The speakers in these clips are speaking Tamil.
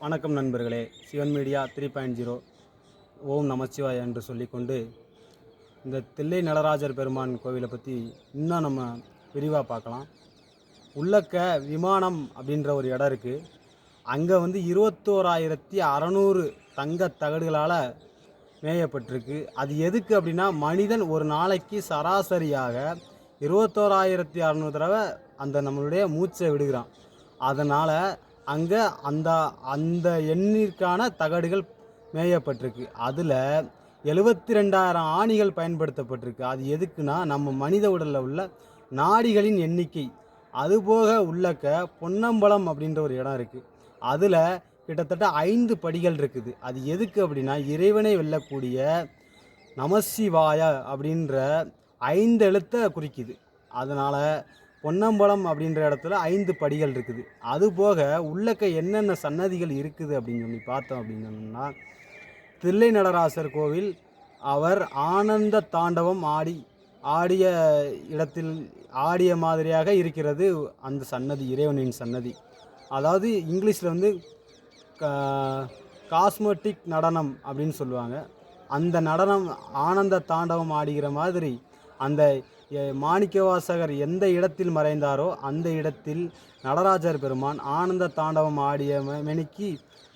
வணக்கம் நண்பர்களே. Sivan media three point zero. ஓம் நமச்சிவாய் என்று சொல்லிக்கொண்டு இந்த தில்லை நடராஜர் பெருமான் கோவிலை பற்றி இன்னும் நம்ம விரிவாக பார்க்கலாம். உள்ளக்க விமானம் அப்படின்ற ஒரு இடம் இருக்குது அங்கே வந்து இருபத்தோராயிரத்தி அறநூறு தங்க தகடுகளால் மேயப்பட்டிருக்கு. அது எதுக்கு அப்படின்னா மனிதன் ஒரு நாளைக்கு சராசரியாக இருபத்தோராயிரத்தி அறநூறு தடவை அந்த நம்மளுடைய மூச்சை விடுகிறான். அதனால் அங்கே அந்த அந்த எண்ணிற்கான தகடுகள் மேயப்பட்டிருக்கு. அதில் எழுபத்தி ரெண்டாயிரம் ஆணிகள் பயன்படுத்தப்பட்டிருக்கு. அது எதுக்குன்னா நம்ம மனித உடலில் உள்ள நாடிகளின் எண்ணிக்கை. அதுபோக உள்ளக்க பொன்னம்பலம் அப்படின்ற ஒரு இடம் இருக்குது அதில் கிட்டத்தட்ட ஐந்து படிகள் இருக்குது. அது எதுக்கு அப்படின்னா இறைவனை வெல்லக்கூடிய நமசிவாய அப்படின்ற ஐந்து எழுத்தை குறிக்குது. அதனால் பொன்னம்பலம் அப்படின்ற இடத்துல ஐந்து படிகள் இருக்குது. அதுபோக உள்ளக்க என்னென்ன சன்னதிகள் இருக்குது அப்படின்னு சொல்லி பார்த்தோம் அப்படின்னு சொன்னோம்னா தில்லை நடராசர் கோவில் அவர் ஆனந்த தாண்டவம் ஆடி ஆடிய இடத்தில் ஆடிய மாதிரியாக இருக்கிறது அந்த சன்னதி இறைவனின் சன்னதி. அதாவது இங்கிலீஷில் வந்து காஸ்மெட்டிக் நடனம் அப்படின்னு சொல்லுவாங்க. அந்த நடனம் ஆனந்த தாண்டவம் ஆடுகிற மாதிரி அந்த மாணிக்கவாசகர் எந்த இடத்தில் மறைந்தாரோ அந்த இடத்தில் நடராஜர் பெருமான் ஆனந்த தாண்டவம் ஆடிய மெனிக்கு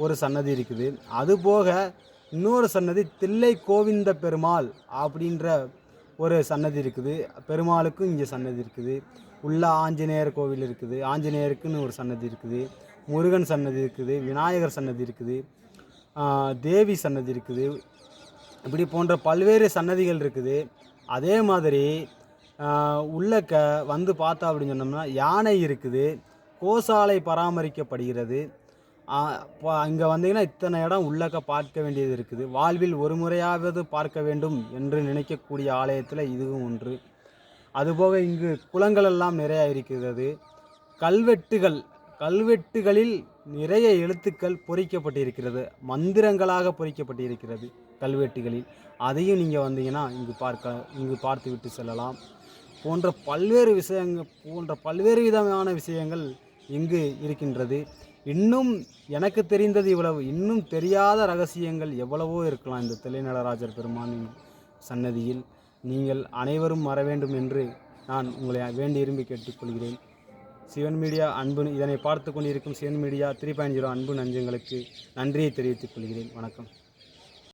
ஒரு சன்னதி இருக்குது. அதுபோக இன்னொரு சன்னதி தில்லை கோவிந்த பெருமாள் அப்படின்ற ஒரு சன்னதி இருக்குது. பெருமாளுக்கும் இங்கே சன்னதி இருக்குது. உள்ள ஆஞ்சநேயர் கோவில் இருக்குது. ஆஞ்சநேயருக்குன்னு ஒரு சன்னதி இருக்குது. முருகன் சன்னதி இருக்குது. விநாயகர் சன்னதி இருக்குது. தேவி சன்னதி இருக்குது. இப்படி போன்ற பல்வேறு சன்னதிகள் இருக்குது. அதே மாதிரி உள்ளே உள்ளக்க வந்து பார்த்தா அப்படின்னு சொன்னோம்னா யானை இருக்குது கோசாலை பராமரிக்கப்படுகிறது. இங்கே வந்தீங்கன்னா இத்தனை இடம் உள்ளக்க பார்க்க வேண்டியது இருக்குது. வாழ்வில் ஒரு முறையாவது பார்க்க வேண்டும் என்று நினைக்கக்கூடிய ஆலயத்தில் இதுவும் ஒன்று. அதுபோக இங்கு குளங்கள் எல்லாம் நிறையா இருக்கிறது. கல்வெட்டுகள் கல்வெட்டுகளில் நிறைய எழுத்துக்கள் பொறிக்கப்பட்டிருக்கிறது. மந்திரங்களாக பொறிக்கப்பட்டிருக்கிறது கல்வெட்டுகளில். அதையும் நீங்கள் வந்தீங்கன்னா இங்கு பார்க்க இங்கு பார்த்து விட்டு செல்லலாம். போன்ற பல்வேறு விஷயங்கள் போன்ற பல்வேறு விதமான விஷயங்கள் இங்கு இருக்கின்றது. இன்னும் எனக்கு தெரிந்தது இவ்வளவு. இன்னும் தெரியாத ரகசியங்கள் எவ்வளவோ இருக்கலாம் இந்த தில்லைநடராஜர் பெருமானின் சன்னதியில். நீங்கள் அனைவரும் வர வேண்டும் என்று நான் உங்களை வேண்டி விரும்பி கேட்டுக்கொள்கிறேன். சிவன் மீடியா அன்பு இதனை பார்த்து கொண்டிருக்கும் Sivan media three point zero அன்பு நஞ்சங்களுக்கு நன்றியை தெரிவித்துக் கொள்கிறேன். வணக்கம்.